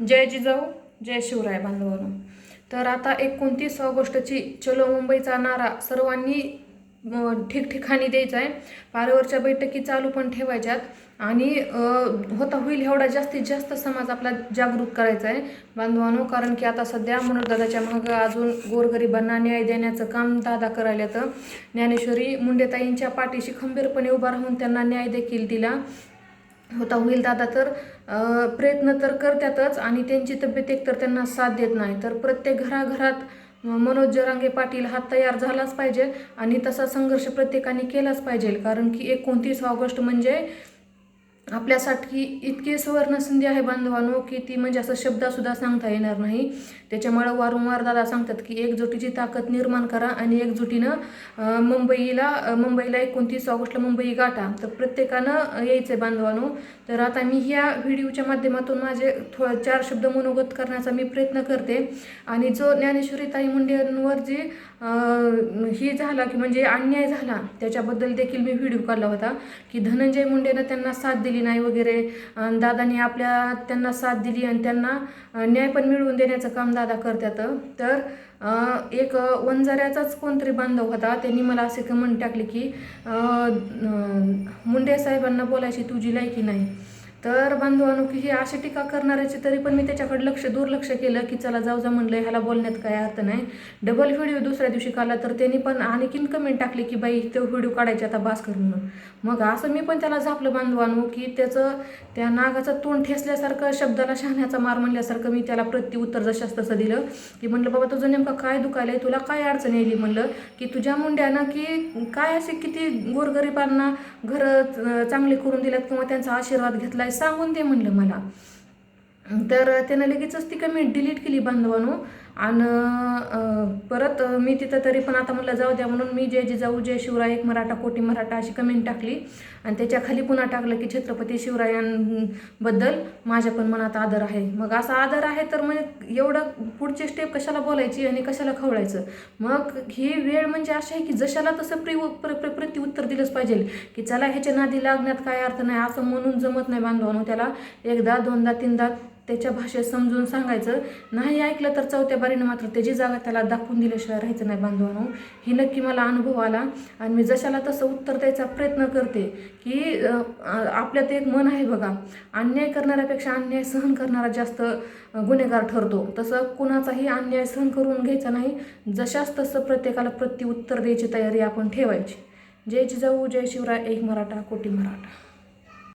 जय जिजाऊ जय शिवराय बांधवांनो तर आता एकोणतीस ऑगस्टची चलो मुंबईचा नारा सर्वांनी ठिकठिकाणी द्यायचा आहे. पारेवरच्या बैठकी चालू पण ठेवायच्यात. आणि होता होईल एवढा जास्तीत जास्त समाज आपला जागृत करायचा आहे. बांधवांनो कारण की आता सध्या मनोजदादाच्या मागं अजून गोरगरिबांना न्याय देण्याचं काम दादा करायला तर ज्ञानेश्वरी मुंडेताईंच्या पाठीशी खंबीरपणे उभा राहून त्यांना न्याय देखील दिला. होता. होईल दादा तर प्रयत्न तर करतातच आणि त्यांची तब्येत एकतर त्यांना साथ देत नाही. तर प्रत्येक घराघरात मनोज जरांगे पाटील हा तयार झालाच पाहिजे आणि तसा संघर्ष प्रत्येकाने केलाच पाहिजे. कारण की एकोणतीस ऑगस्ट म्हणजे आपल्यासाठी इतकी सुवर्णसंधी आहे बांधवांनो की ती म्हणजे असं शब्दसुद्धा सांगता येणार नाही. त्याच्यामुळं वारंवार दादा सांगतात की एकजुटीची ताकद निर्माण करा आणि एकजुटीनं मुंबईला मुंबईला एकोणतीस ऑगस्टला मुंबई गाठा. तर प्रत्येकानं यायचं आहे बांधवांनो. तर आता मी ह्या व्हिडिओच्या माध्यमातून माझे थो चार शब्द मनोगत करण्याचा मी प्रयत्न करते. आणि जो ज्ञानेश्वरी ताई मुंडेंवर जे ही झाला की म्हणजे अन्याय झाला त्याच्याबद्दल देखील मी व्हिडिओ काढला होता की धनंजय मुंडेनं त्यांना साथ दिली नाही वगैरे. दादाने आपल्या त्यांना साथ दिली आणि त्यांना न्याय पण मिळवून देण्याचं काम दादा करतात. तर एक वंजाऱ्याचाच कोणतरी बांधव होता त्यांनी मला असे कमेंट टाकले की मुंडे साहेबांना बोलायची तुझी लायकी नाही. तर बांधवानो की ही अशी टीका करणाऱ्याची तरी पण मी त्याच्याकडे लक्ष दुर्लक्ष केलं की चला जाऊ जा म्हणलं ह्याला बोलण्यात काय अर्थ नाही. डबल व्हिडिओ दुसऱ्या दिवशी काढला तर त्यांनी पण आणखीन कमेंट टाकली की बाई तो व्हिडिओ काढायचे आता बास कर म्हणून मग असं मी पण त्याला झापलं बांधवानो की त्याचं त्या नागाचं तोंड ठेसल्यासारखं शब्दाला शहाण्याचा मार म्हणल्यासारखं मी त्याला प्रत्युत्तर जशाच तसं दिलं. की म्हणलं बाबा तुझं नेमकं काय दुखायलंय? तुला काय अडचण येईल म्हणलं की तुझ्या मुंड्यानं की काय असे किती गोरगरिबांना घरं चांगले करून दिल्यात किंवा त्यांचा आशीर्वाद सांगून दे म्हणलं मला. तर त्यानं लगेचच ती कमेंट डिलीट केली बांधवानो. आणि परत मी तिथं तरी पण आता म्हणलं जाऊ द्या म्हणून मी जय जिजाऊ जय शिवराय एक मराठा कोटी मराठा अशी कमेंट टाकली. आणि त्याच्याखाली पुन्हा टाकलं की छत्रपती शिवरायांबद्दल माझ्या पण मनात आदर आहे. मग असा आदर आहे तर मग एवढं पुढची स्टेप कशाला बोलायची आणि कशाला खवळायचं? मग ही वेळ म्हणजे अशी आहे की जशाला तसं प्रि प्र प्र प्रत्युत्तर दिलंच पाहिजे की चला ह्याच्या नादी लागण्यात काय अर्थ नाही असं म्हणून जमत नाही बांधवानो त्याला. एकदा दोनदा तीनदा त्याच्या भाषेत समजून सांगायचं. नाही ऐकलं तर चौथ्या बारीनं मात्र त्याची जागा त्याला दाखवून दिल्याशिवाय राहायचं नाही बांधवानो. ही नक्की मला अनुभव आला आणि मी जशाला तसं उत्तर द्यायचा प्रयत्न करते की आपल्यात एक मन आहे बघा. अन्याय करणाऱ्यापेक्षा अन्याय सहन करणारा जास्त गुन्हेगार ठरतो. तसं कुणाचाही अन्याय सहन करून घ्यायचा नाही. जशाच तसं प्रत्येकाला प्रत्युत्तर द्यायची तयारी आपण ठेवायची. जय जिजाऊ जय शिवराय एक मराठा कोटी मराठा.